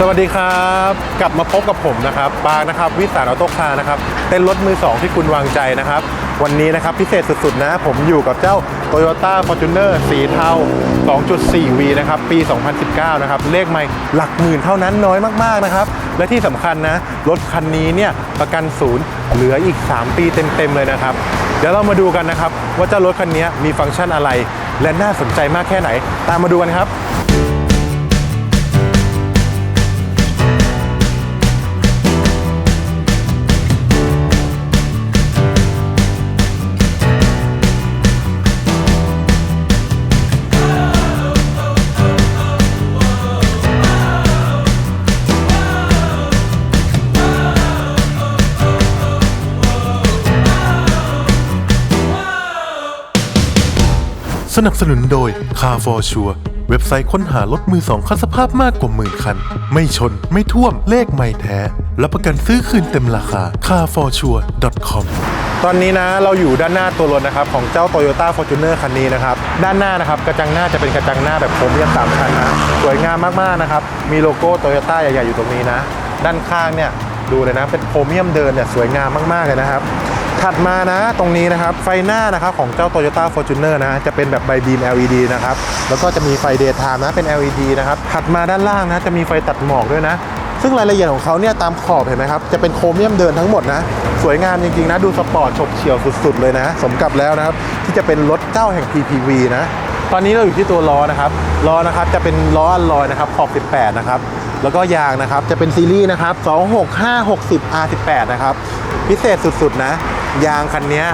สวัสดีครับ กลับมาพบกับผมนะครับปางนะครับ วิสารออโต้คาร์นะครับเต้นรถมือสองที่คุณวางใจนะครับ วันนี้นะครับพิเศษสุดๆนะ ผมอยู่กับเจ้า Toyota Fortuner สีเทา 2.4V นะครับ ปี 2019 นะครับ เลขไม่หลักหมื่นเท่านั้นน้อยมากๆนะครับ และที่สำคัญนะ รถคันนี้เนี่ยประกันศูนย์เหลืออีก 3 ปีเต็มๆเลยนะครับ เดี๋ยวเรามาดูกันนะครับ ว่าเจ้ารถคันนี้มีฟังก์ชันอะไร และน่าสนใจมากแค่ไหน ตามมาดูกันครับ สนับสนุนโดย Car for Sure เว็บไซต์ค้นหารถมือสองคันสภาพมากกว่าหมื่นคัน ไม่ชนไม่ท่วมเลขไม่แท้รับประกันซื้อคืนเต็มราคา carforsure.com ตอนนี้นะเราอยู่ด้านหน้าตัวรถนะครับของเจ้า Toyota Fortuner คันนี้นะครับ ด้านหน้านะครับกระจังหน้าจะเป็นกระจังหน้าแบบโครเมียมสามชั้นนะสวยงามมากๆนะครับ มีโลโก้ Toyota ใหญ่ๆอยู่ตรงนี้นะ ด้านข้างเนี่ยดูเลยนะเป็นโครเมียมเดินเนี่ยสวยงามมากๆเลยนะครับ ถัดมานะตรงนี้นะครับไฟหน้านะครับของเจ้า Toyota Fortuner นะจะเป็นแบบไบบีม LED นะครับแล้วก็จะมีไฟ Daytime นะเป็น LED นะครับถัดมาด้านล่างนะจะมีไฟตัดหมอกด้วยนะ ซึ่งรายละเอียดของเขาเนี่ยตามขอบเห็นไหมครับจะเป็นโครเมียมเดินทั้งหมดนะสวยงามจริงๆนะดูสปอร์ตฉบเฉี่ยวสุดๆเลยนะ สมกับแล้วนะครับที่จะเป็นรถเจ้าแห่ง PPV นะตอนนี้เราอยู่ที่ตัวล้อนะครับล้อนะครับจะเป็นล้ออัลลอยนะครับขอบ 18 นะครับแล้วก็ยางนะครับจะเป็นซีรีส์นะครับ 26560 R18 นะครับพิเศษสุดๆนะ ยางคันนี้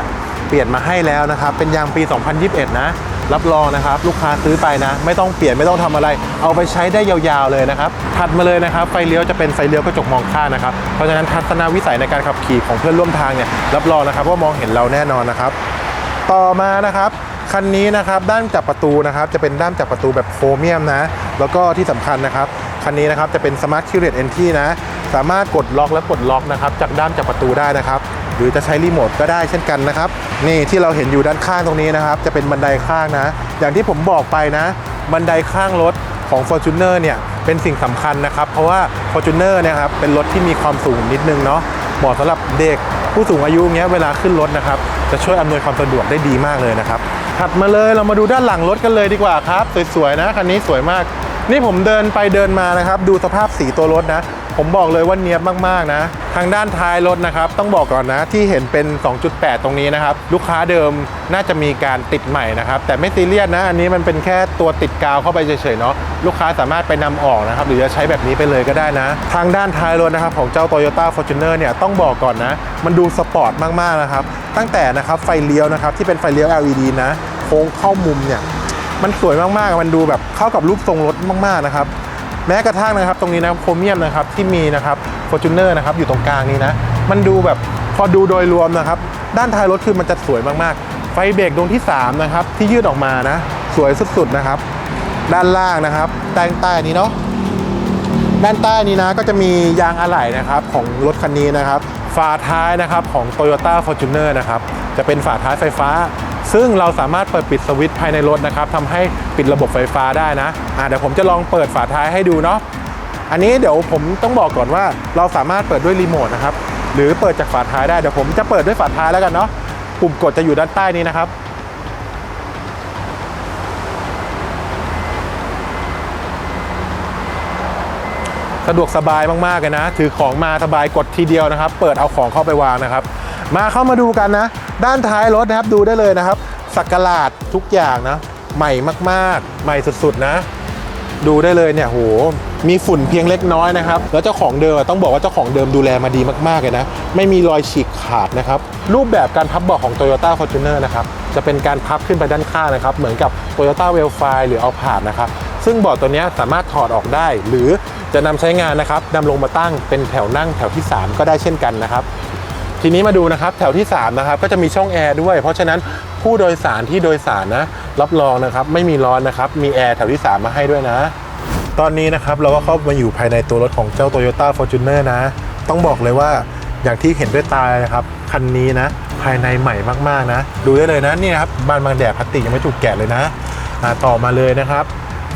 เปลี่ยนมาให้แล้วนะครับ เป็นยางปี 2021 นะ รับรองนะครับ ลูกค้าซื้อไปนะ ไม่ต้องเปลี่ยนไม่ต้องทำอะไร เอาไปใช้ได้ยาวๆเลยนะครับ ถัดมาเลยนะครับ ไฟเลี้ยวจะเป็นไฟเลี้ยวกระจกมองข้างนะครับ เพราะฉะนั้นทัศนวิสัยในการขับขี่ของเพื่อนร่วมทางเนี่ยรับรองนะครับ ว่ามองเห็นเราแน่นอนนะครับ ต่อมานะครับคันนี้นะครับด้านจับประตูนะครับจะเป็นด้านจับประตูแบบโครเมียมนะ แล้วก็ที่สำคัญนะครับคันนี้นะครับจะเป็น Smart Curate Entry นะ สามารถกดล็อกและปลดล็อกนะครับจากด้านจับประตูได้นะครับ หรือจะใช้รีโมทก็ได้เช่นกันนะครับ นี่ที่เราเห็นอยู่ด้านข้างตรงนี้นะครับ จะเป็นบันไดข้างนะ อย่างที่ผมบอกไปนะ บันไดข้างรถของ Fortuner เนี่ยเป็นสิ่งสำคัญนะครับ เพราะว่า Fortuner นี่ยครับเป็นรถที่มีความสูงนิดนึงเนาะเหมาะสำหรับเด็กผู้สูงอายุเงี้ยเวลาขึ้นรถนะครับ จะช่วยอำนวยความสะดวกได้ดีมากเลยนะครับถัดมาเลยเรามาดูด้านหลังรถกันเลยดีกว่าครับ สวยๆนะคันนี้สวยมาก นี่ผมเดินไปเดินมานะครับ ดูสภาพสีตัวรถนะ ผมบอกเลยว่าเนียบมากๆนะ ทางด้านท้ายรถนะครับ ต้องบอกก่อนนะที่เห็นเป็น 2.8 ตรงนี้นะครับ ลูกค้าเดิมน่าจะมีการติดใหม่นะครับ แต่ไม่ซีเรียสนะ อันนี้มันเป็นแค่ตัวติดกาวเข้าไปเฉยๆเนาะลูกค้าสามารถไปนำออกนะครับ หรือจะใช้แบบนี้ไปเลยก็ได้นะ ทางด้านท้ายรถนะครับของเจ้า Toyota Fortuner เนี่ยต้องบอกก่อนนะ มันดูสปอร์ตมากๆนะครับตั้งแต่นะครับไฟเลี้ยวนะครับที่เป็นไฟเลี้ยว LED นะโค้งเข้ามุมเนี่ยมันสวยมากๆ มันดูแบบเข้ากับรูปทรงรถมากๆนะครับ แม้กระทั่งนะครับตรงนี้นะโครเมียมนะครับที่มีนะครับ Fortuner นะครับอยู่ตรงกลางนี้นะ มันดูแบบพอดูโดยรวมนะครับ ด้านท้ายรถคือมันจะสวยมากๆ ไฟเบรกดวงที่ 3 นะครับ ที่ยืดออกมานะ สวยสุดๆนะครับ ด้านล่างนะครับแตงใต้นี้เนาะด้านใต้นี้นะก็จะมียางอะไหล่นะครับของรถคันนี้นะครับ ฝาท้ายนะครับของ Toyota Fortuner นะครับจะเป็นฝาท้ายไฟฟ้า ซึ่งเราสามารถเปิดปิดสวิตช์ภายในรถนะครับทำให้ปิดระบบไฟฟ้าได้นะอ่าเดี๋ยวผมจะลองเปิดฝาท้ายให้ดูเนาะอันนี้เดี๋ยวผมต้องบอกก่อนว่าเราสามารถเปิดด้วยรีโมทนะครับหรือเปิดจากฝาท้ายได้เดี๋ยวผมจะเปิดด้วยฝาท้ายแล้วกันเนาะปุ่มกดจะอยู่ด้านใต้นี้นะครับ สะดวกสบายมากๆเลยนะ ถือของมาสบายกดทีเดียวนะครับ เปิดเอาของเข้าไปวางนะครับ มาเข้ามาดูกันนะ ด้านท้ายรถนะครับดูได้เลยนะครับสักหลาดทุกอย่างนะ ใหม่มากๆ ใหม่สุดๆนะ ดูได้เลยเนี่ยโหมีฝุ่นเพียงเล็กน้อยนะครับ แล้วเจ้าของเดิมต้องบอกว่าเจ้าของเดิมดูแลมาดีมากๆเลยนะ ไม่มีรอยฉีกขาดนะครับ รูปแบบการพับเบาะของ Toyota Fortuner นะครับ จะเป็นการพับขึ้นไปด้านข้างนะครับ เหมือนกับ Toyota w e l f i หรือ Alphard นะครับ ซึ่งเบาะตัวนี้สามารถถอดออกได้ หรือจะนำใช้งานนะครับนำลงมาตั้งเป็นแถวนั่งแถวที่ 3 ก็ได้เช่นกันนะครับทีนี้มาดูนะครับแถวที่3นะครับก็จะมีช่องแอร์ด้วย เพราะฉะนั้นผู้โดยสารที่โดยสารนะรับรองนะครับไม่มีร้อนนะครับมีแอร์แถวที่ 3 มาให้ด้วยนะ ตอนนี้นะครับเราก็เข้ามาอยู่ภายในตัวรถของเจ้า Toyota Fortuner นะ ต้องบอกเลยว่าอย่างที่เห็นด้วยตาเลยนะครับคันนี้นะภายในใหม่มากๆนะ ดูได้เลยนะนี่นะครับบานบางแดดพลาสติกยังไม่ถูกแกะเลยนะต่อมาเลยนะครับ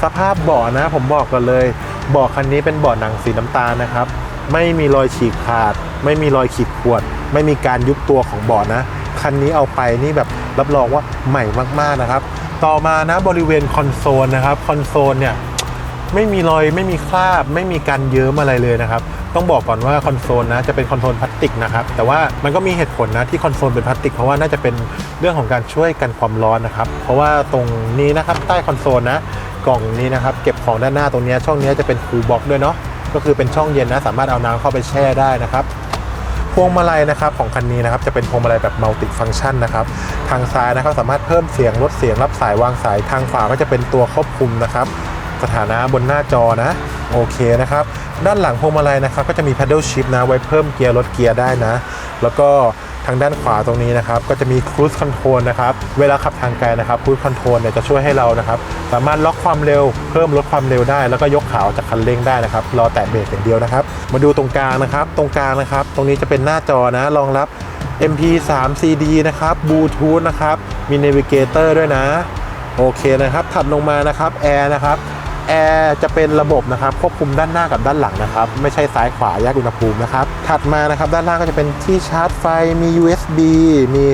สภาพเบาะนะผมบอกกันเลยเบาะคันนี้เป็นเบาะหนังสีน้ำตาลนะครับ ไม่มีรอยฉีกขาด ไม่มีรอยขีดข่วน ไม่มีการยุบตัวของเบาะนะ คันนี้เอาไปนี่แบบรับรองว่าใหม่มากๆนะครับ ต่อมานะบริเวณคอนโซลนะครับคอนโซลเนี่ยไม่มีรอยไม่มีคราบ ไม่มีการเยิ้มอะไรเลยนะครับ ต้องบอกก่อนว่าคอนโซลนะจะเป็นคอนโซลพลาสติกนะครับ แต่ว่ามันก็มีเหตุผลนะที่คอนโซลเป็นพลาสติก เพราะว่าน่าจะเป็นเรื่องของการช่วยกันความร้อนนะครับ เพราะว่าตรงนี้นะครับใต้คอนโซลนะ กล่องนี้นะครับ เก็บของด้านหน้าตรงนี้ช่องนี้จะเป็นคูลบ็อกด้วยเนาะก็คือเป็นช่องเย็นนะสามารถเอาน้ำเข้าไปแช่ได้นะครับพวงมาลัยนะครับของคันนี้นะครับจะเป็นพวงมาลัยแบบมัลติฟัง c t ชันนะครับทางซ้ายนะครับสามารถเพิ่มเสียงลดเสียงรับสายวางสายทางขวาก็จะเป็นตัวควบคุมนะครับ สถานะบนหน้าจอนะโอเคนะครับ ด้านหลังพวงมาลัยนะครับก็จะมี paddle shift นะไว้เพิ่มเกียร์ลดเกียร์ได้นะ แล้วก็ ทางด้านขวาตรงนี้นะครับก็จะมี cruise control นะครับเวลาขับทางไกลนะครับ cruise control เนี่ยจะช่วยให้เรานะครับสามารถล็อกความเร็วเพิ่มลดความเร็วได้ แล้วก็ยกขาออกจากคันเร่งได้นะครับรอแตะเบรกอย่างเดียวนะครับ มาดูตรงกลางนะครับ ตรงกลางนะครับ ตรงนี้จะเป็นหน้าจอนะรองรับ MP3 CD นะครับ Bluetooth นะครับมี Navigator ด้วยนะโอเคนะครับถัดลงมานะครับแอร์นะครับ แอร์จะเป็นระบบนะครับควบคุมด้านหน้ากับด้านหลังนะครับ ไม่ใช่ซ้ายขวาแยกอุณหภูมินะครับ ถัดมานะครับด้านล่างก็จะเป็นที่ชาร์จไฟมี USB มี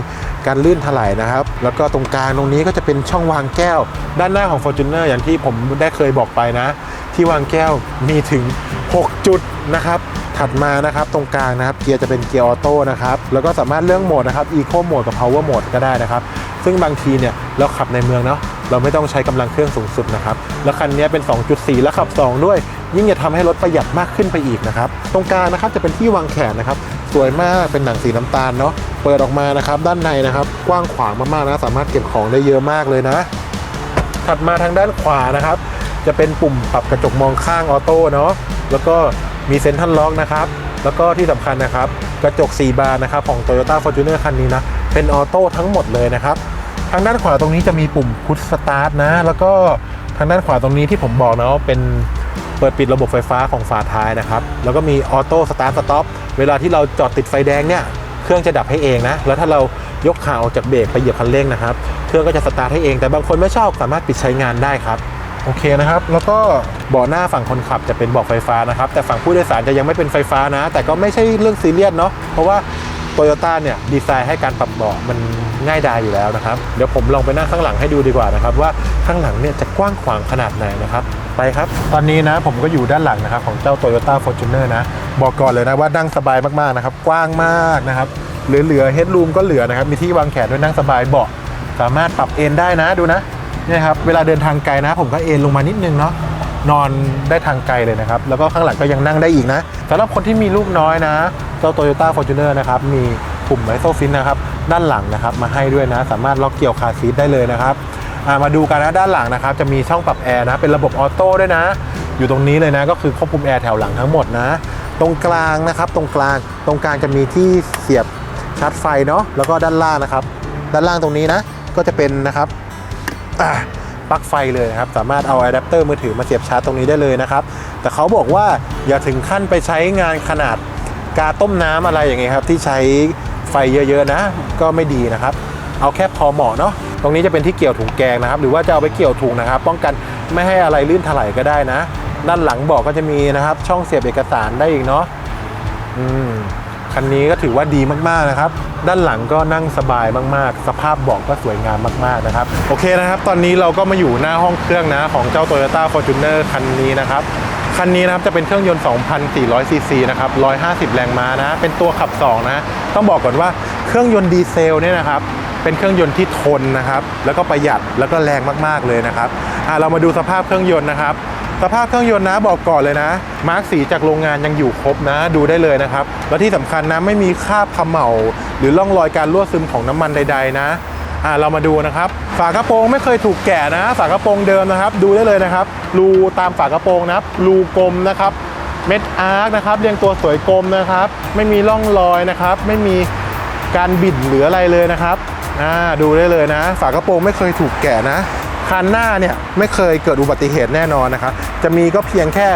การลื่นถลายนะครับ แล้วก็ตรงกลางตรงนี้ก็จะเป็นช่องวางแก้ว ด้านหน้าของ Fortuner อย่างที่ผมได้เคยบอกไปนะ ที่วางแก้วมีถึง 6 จุดนะครับถัดมานะครับตรงกลางนะครับเกียร์จะเป็นเกียร์ออโต้นะครับแล้วก็สามารถเลือกโหมดนะครับ Eco Mode กับ Power Mode ก็ได้นะครับ ซึ่งบางทีเนี่ยเราขับในเมืองเนาะเราไม่ต้องใช้กำลังเครื่องสูงสุดนะครับ แล้วคันนี้เป็น 2.4 แล้วขับ 2 ด้วย ยิ่งจะทำให้รถประหยัดมากขึ้นไปอีกนะครับ ตรงกลางนะครับจะเป็นที่วางแขนนะครับ สวยมาก เป็นหนังสีน้ำตาลเนาะ เปิดออกมานะครับ ด้านในนะครับ กว้างขวางมากๆนะ สามารถเก็บของได้เยอะมากเลยนะ ถัดมาทางด้านขวานะครับ จะเป็นปุ่มปรับกระจกมองข้างออโต้เนาะ แล้วก็มีเซ็นทรัลล็อกนะครับ แล้วก็ที่สำคัญนะครับ กระจก 4 บานนะครับของ Toyota Fortuner คันนี้นะ เป็นออโต้ทั้งหมดเลยนะครับ ทางด้านขวาตรงนี้จะมีปุ่มพุชสตาร์ทนะ แล้วก็ทางด้านขวาตรงนี้ที่ผมบอกนะว่าเป็นเปิดปิดระบบไฟฟ้าของฝาท้ายนะครับ แล้วก็มีออโต้สตาร์ทสต็อปเวลาที่เราจอดติดไฟแดงเนี่ยเครื่องจะดับให้เองนะ แล้วถ้าเรายกขาออกจากเบรกไปเหยียบคันเร่งนะครับ เครื่องก็จะสตาร์ทให้เอง แต่บางคนไม่ชอบสามารถปิดใช้งานได้ครับ โอเคนะครับ แล้วก็เบาะหน้าฝั่งคนขับจะเป็นเบาะไฟฟ้านะครับ แต่ฝั่งผู้โดยสารจะยังไม่เป็นไฟฟ้านะ แต่ก็ไม่ใช่เรื่องซีเรียสเนาะ เพราะว่าโตโยต้าเนี่ยดีไซน์ให้การปรับเบาะมันง่ายดายอยู่แล้วนะครับ เดี๋ยวผมลองไปนั่งข้างหลังให้ดูดีกว่านะครับ ว่าข้างหลังเนี่ยจะกว้างขวางขนาดไหนนะครับ ไปครับ ตอนนี้นะผมก็อยู่ด้านหลังนะครับของเจ้า Toyota Fortuner นะ บอกก่อนเลยนะว่านั่งสบายมากๆนะครับ กว้างมากนะครับเหลือๆเฮดรูมก็เหลือนะครับ มีที่วางแขนด้วยนั่งสบายเบาะสามารถปรับเอนได้นะดูนะนี่ครับเวลาเดินทางไกลนะผมก็เอนลงมานิดนึงเนาะนอนได้ทางไกลเลยนะครับ แล้วก็ข้างหลังก็ยังนั่งได้อีกนะสำหรับคนที่มีลูกน้อยนะเจ้า Toyota Fortuner นะครับมี ปุ่มไมโซฟินนะครับ ด้านหลังนะครับมาให้ด้วยนะ สามารถล็อกเกี่ยวคาซีทได้เลยนะครับามาดูกันนะด้านหลังนะครับ จะมีช่องปรับแอร์นะเป็นระบบออโต้ด้วยนะ อยู่ตรงนี้เลยนะก็คือควบคุมแอร์แถวหลังทั้งหมดนะ ตรงกลางนะครับ ตรงกลางตรงกลางจะมีที่เสียบชาร์จไฟเนาะแล้วก็ด้านล่างนะครับ ด้านล่างตรงนี้นะ ก็จะเป็นนะครับปลั๊กไฟเลยนะครับ สามารถเอาอะแดปเตอร์มือถือมาเสียบชาร์จตรงนี้ได้เลยนะครับ แต่เขาบอกว่าอย่าถึงขั้นไปใช้งานขนาดกาต้มน้ำอะไรอย่างเงี้ยครับ ที่ใช้ ไฟเยอะๆนะ ก็ไม่ดีนะครับ เอาแค่พอเหมาะเนาะตรงนี้จะเป็นที่เกี่ยวถุงแกงนะครับ หรือว่าจะเอาไปเกี่ยวถุงนะครับ ป้องกันไม่ให้อะไรลื่นถลายก็ได้นะ ด้านหลังเบอกก็จะมีนะครับ ช่องเสียบเอกสารได้อีกเนาะอืมคันนี้ก็ถือว่าดีมากๆนะครับ ด้านหลังก็นั่งสบายมากๆ สภาพเบาะก็สวยงามมากๆนะครับ โอเคนะครับ ตอนนี้เราก็มาอยู่หน้าห้องเครื่องนะของเจ้า Toyota Fortuner คันนี้นะครับ คันนี้นะครับจะเป็นเครื่องยนต์ 2,400 ซีซีนะครับ 150 แรงม้านะ เป็นตัวขับ 2 นะ ต้องบอกก่อนว่าเครื่องยนต์ดีเซลเนี่ยนะครับ เป็นเครื่องยนต์ที่ทนนะครับ แล้วก็ประหยัด แล้วก็แรงมากๆเลยนะครับอะเรามาดูสภาพเครื่องยนต์นะครับ สภาพเครื่องยนต์นะบอกก่อนเลยนะ มาร์กสีจากโรงงานยังอยู่ครบนะ ดูได้เลยนะครับ แล้วที่สำคัญนะไม่มีคราบเขม่าหรือร่องรอยการรั่วซึมของน้ำมันใด ๆ นะ อ่าเรามาดูนะครับ ฝากระโปรงไม่เคยถูกแกะนะ ฝากระโปรงเดิมนะครับ ดูได้เลยนะครับ รูตามฝากระโปรงนะครับรูกลมนะครับ เม็ดอาร์คนะครับเรียงตัวสวยกลมนะครับ ไม่มีร่องรอยนะครับ ไม่มีการบิดหรืออะไรเลยนะครับอ่าดูได้เลยนะ ฝากระโปรงไม่เคยถูกแกะนะคันหน้าเนี่ยไม่เคยเกิดอุบัติเหตุแน่นอนนะครับ จะมีก็เพียงแค่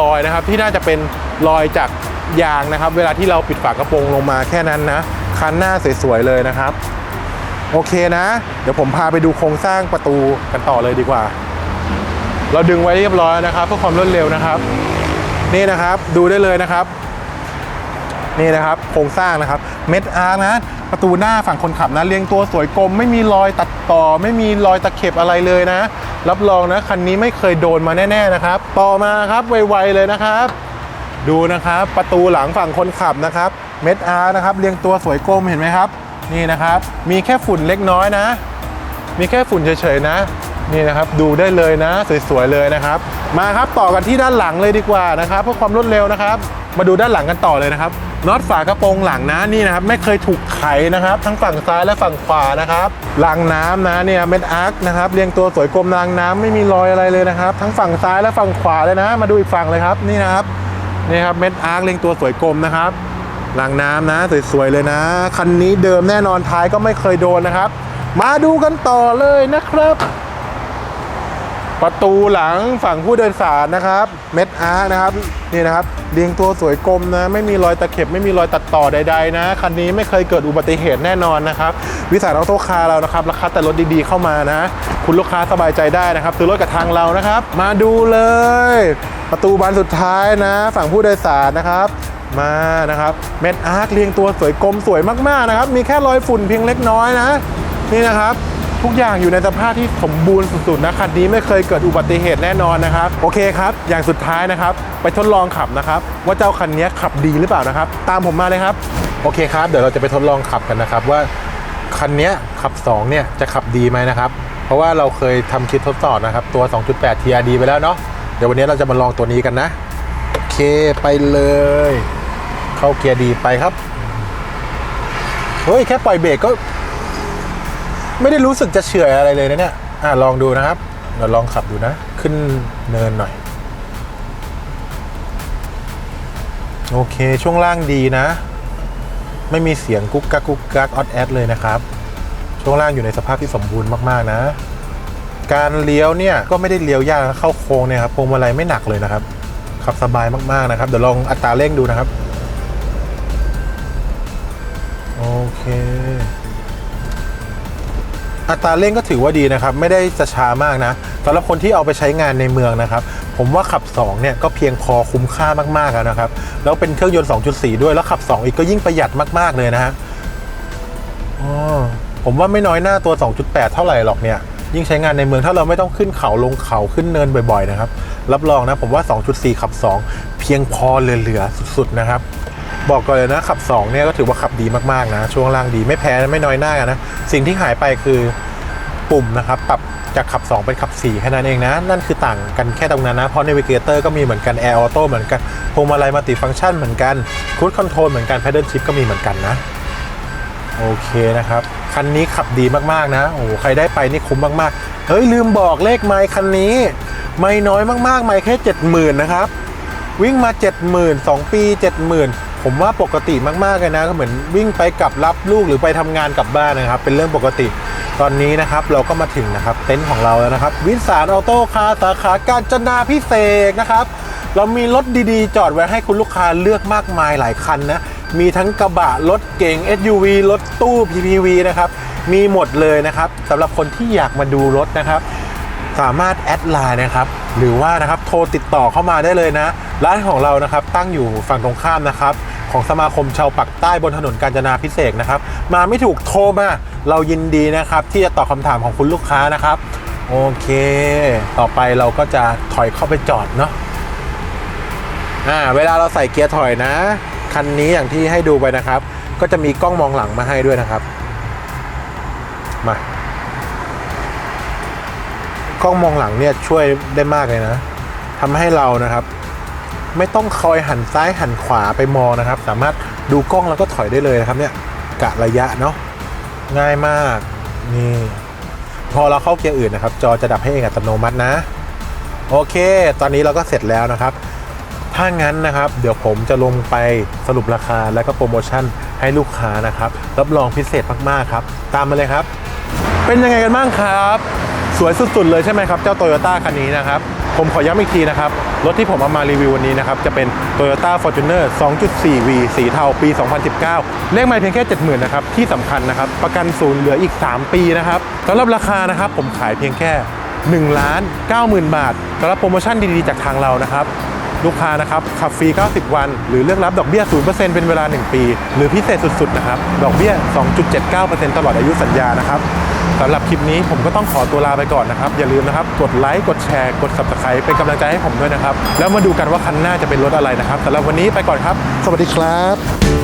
รอยนะครับ ที่น่าจะเป็นรอยจากยางนะครับ เวลาที่เราปิดฝากระโปรงลงมาแค่นั้นนะ คันหน้าสวยๆเลยนะครับ โอเคนะ เดี๋ยวผมพาไปดูโครงสร้างประตูกันต่อเลยดีกว่า เราดึงไว้เรียบร้อยนะครับเพื่อความรวดเร็วนะครับ นี่นะครับดูได้เลยนะครับ นี่นะครับโครงสร้างนะครับเม็ดอาร์นะ ประตูหน้าฝั่งคนขับนะเรียงตัวสวยกลม ไม่มีรอยตัดต่อ ไม่มีรอยตะเข็บอะไรเลยนะ รับรองนะคันนี้ไม่เคยโดนมาแน่ ๆนะครับ ต่อมาครับไวๆเลยนะครับดูนะครับประตูหลังฝั่งคนขับนะครับเม็ดอาร์นะครับเรียงตัวสวยกลมเห็นไหมครับ นี่นะครับ มีแค่ฝุ่นเล็กน้อยนะ มีแค่ฝุ่นเฉยๆนะ นี่นะครับดูได้เลยนะ สวยๆเลยนะครับ มาครับต่อกันที่ด้านหลังเลยดีกว่านะครับเพื่อความรวดเร็วนะครับ มาดูด้านหลังกันต่อเลยนะครับน็อตฝากระโปรงหลังนะนี่นะครับไม่เคยถูกไขนะครับ ทั้งฝั่งซ้ายและฝั่งขวานะครับรางน้ำนะเนี่ยเม็ดอาร์คนะครับเรียงตัวสวยกลมรางน้ำไม่มีรอยอะไรเลยนะครับ ทั้งฝั่งซ้ายและฝั่งขวาเลยนะ มาดูอีกฝั่งเลยครับนี่นะครับนี่ครับเม็ดอาร์คเรียงตัวสวยกลมนะครับ รางน้ำนะสวยๆเลยนะ คันนี้เดิมแน่นอนท้ายก็ไม่เคยโดนนะครับ มาดูกันต่อเลยนะครับ ประตูหลังฝั่งผู้โดยสารนะครับ เม็ดอาร์นะครับนี่นะครับเรียงตัวสวยกลมนะ ไม่มีรอยตะเข็บไม่มีรอยตัดต่อใด ๆ นะ คันนี้ไม่เคยเกิดอุบัติเหตุแน่นอนนะครับ วิสานออโต้คาร์เรานะครับราคาแต่รถดีๆเข้ามานะ คุณลูกค้าสบายใจได้นะครับซื้อรถกับทางเรานะครับ มาดูเลย ประตูบานสุดท้ายนะ ฝั่งผู้โดยสารนะครับ มานะครับเม็ดอาร์คเรียงตัวสวยกลมสวยมากๆนะครับ มีแค่รอยฝุ่นเพียงเล็กน้อยนะ นี่นะครับทุกอย่างอยู่ในสภาพที่สมบูรณ์สุดๆนะคันนี้ไม่เคยเกิดอุบัติเหตุแน่นอนนะครับ โอเคครับ อย่างสุดท้ายนะครับ ไปทดลองขับนะครับ ว่าเจ้าคันนี้ขับดีหรือเปล่านะครับ ตามผมมาเลยครับ โอเคครับ เดี๋ยวเราจะไปทดลองขับกันนะครับ ว่าคันนี้ขับ2เนี่ยจะขับดีไหมนะครับ เพราะว่าเราเคยทำคลิปทดสอบนะครับ ตัว 2.8 TRD ไปแล้วเนาะเดี๋ยววันนี้เราจะมาลองตัวนี้กันนะ โอเคไปเลย เข้าเกียร์ดีไปครับ เฮ้ย แค่ปล่อยเบรกก็ ไม่ได้รู้สึกจะเฉื่อยอะไรเลยนะเนี่ย อะลองดูนะครับเราลองขับดูนะ ขึ้นเนินหน่อย โอเค ช่วงล่างดีนะ ไม่มีเสียงกุ๊กกักกุ๊กกักออดแอดเลยนะครับ ช่วงล่างอยู่ในสภาพที่สมบูรณ์มาก ๆ นะ การเลี้ยวเนี่ยก็ไม่ได้เลี้ยวยากเข้าโค้งเนี่ยครับพวงมาลัยไม่หนักเลยนะครับขับสบายมาก ๆ นะครับ เดี๋ยวลองอัตราเร่งดูนะครับ เค อัตราเร่งก็ถือว่าดีนะครับ ไม่ได้จะช้ามากนะสำหรับคนที่เอาไปใช้งานในเมืองนะครับ ผมว่าขับ 2 เนี่ยก็เพียงพอคุ้มค่ามากๆแล้วนะครับ แล้วเป็นเครื่องยนต์ 2.4 ด้วย แล้วขับ 2 อีกก็ยิ่งประหยัดมากๆเลยนะฮะผมว่าไม่น้อยหน้าตัว 2.8 เท่าไหร่หรอกเนี่ย ยิ่งใช้งานในเมืองถ้าเราไม่ต้องขึ้นเขาลงเขาขึ้นเนินบ่อยๆนะครับ รับรองนะผมว่า 2.4 ขับ 2 เพียงพอเหลือๆสุดๆนะครับ บอกก่อนเลยนะขับ2เนี่ยก็ถือว่าขับดีมากๆนะ ช่วงล่างดีไม่แพ้ไม่น้อยหน้ากันนะ สิ่งที่หายไปคือปุ่มนะครับ ปรับจากขับ 2 เป็นขับ4แค่นั้นเองนะ นั่นคือต่างกันแค่ตรงนั้นนะ เพราะ Navigator ก็มีเหมือนกัน Air Auto เหมือนกันพวงมาลัยมัลติฟังก์ชันเหมือนกัน Cruise Control เหมือนกัน Paddle Shift ก็มีเหมือนกันนะโอเคนะครับ คันนี้ขับดีมากๆนะ โอ้ใครได้ไปนี่คุ้มมากๆ เฮ้ย ลืมบอกเลขไมค์คันนี้ ไม่น้อยมากๆ ไม่แค่ 70,000 นะครับ วิ่งมา 70,000 2 ปี 70,000 ผมว่าปกติมากๆเลยนะก็เหมือนวิ่งไปกลับรับลูกหรือไปทำงานกลับบ้านนะครับ เป็นเรื่องปกติ ตอนนี้นะครับเราก็มาถึงนะครับเต็นท์ของเราแล้วนะครับ วิสารออโต้คาร์สาขากาญจนาพิเศษนะครับ เรามีรถดีๆ จอดไว้ให้คุณลูกค้าเลือกมากมายหลายคันนะมีทั้งกระบะรถเก๋ง SUV รถตู้ PPV นะครับมีหมดเลยนะครับสำหรับคนที่อยากมาดูรถนะครับ สามารถแอดไลน์นะครับ หรือว่านะครับโทรติดต่อเข้ามาได้เลยนะ ร้านของเรานะครับตั้งอยู่ฝั่งตรงข้ามนะครับ ของสมาคมชาวปักใต้บนถนนกาญจนาพิเศษนะครับ มาไม่ถูกโทรมาเรายินดีนะครับ ที่จะตอบคำถามของคุณลูกค้านะครับ โอเค ต่อไปเราก็จะถอยเข้าไปจอดเนาะอ่าเวลาเราใส่เกียร์ถอยนะ คันนี้อย่างที่ให้ดูไปนะครับ ก็จะมีกล้องมองหลังมาให้ด้วยนะครับ มา กล้องมองหลังเนี่ยช่วยได้มากเลยนะทำให้เรานะครับ ไม่ต้องคอยหันซ้ายหันขวาไปมองนะครับ สามารถดูกล้องแล้วก็ถอยได้เลยนะครับเนี่ยกะระยะเนาะง่ายมากนี่พอเราเข้าเกียร์อื่นนะครับ จอจะดับให้เองอัตโนมัตินะ โอเค ตอนนี้เราก็เสร็จแล้วนะครับ ถ้างั้นนะครับ เดี๋ยวผมจะลงไปสรุปราคาและก็โปรโมชั่นให้ลูกค้านะครับ รับรองพิเศษมากๆครับ ตามมาเลยครับ เป็นยังไงกันบ้างครับ สวยสุดๆเลยใช่ไหมครับ เจ้าโตโยต้าคันนี้นะครับ ผมขอย้ำอีกทีนะครับ รถที่ผมเอามารีวิววันนี้นะครับ จะเป็น Toyota Fortuner 2.4V สีเทาปี 2019 เลขไม่เพียงแค่ 70,000นะครับ ที่สำคัญนะครับ ประกันศูนย์เหลืออีก 3 ปีนะครับสำหรับราคานะครับ ผมขายเพียงแค่1ล้าน90,000 บาทสำหรับโปรโมชั่นดีๆจากทางเรานะครับลูกค้านะครับขับฟรี 90 วัน หรือเลือกรับดอกเบี้ย 0%เป็นเวลา 1 ปี หรือพิเศษสุด ๆ นะครับ ดอกเบี้ย 2.79%ตลอดอายุสัญญานะครับ สำหรับคลิปนี้ผมก็ต้องขอตัวลาไปก่อนนะครับ อย่าลืมนะครับ กดไลค์ กดแชร์ กด subscribe เป็นกำลังใจให้ผมด้วยนะครับ แล้วมาดูกันว่าคันหน้าจะเป็นรถอะไรนะครับสำหรับวันนี้ไปก่อนครับ สวัสดีครับ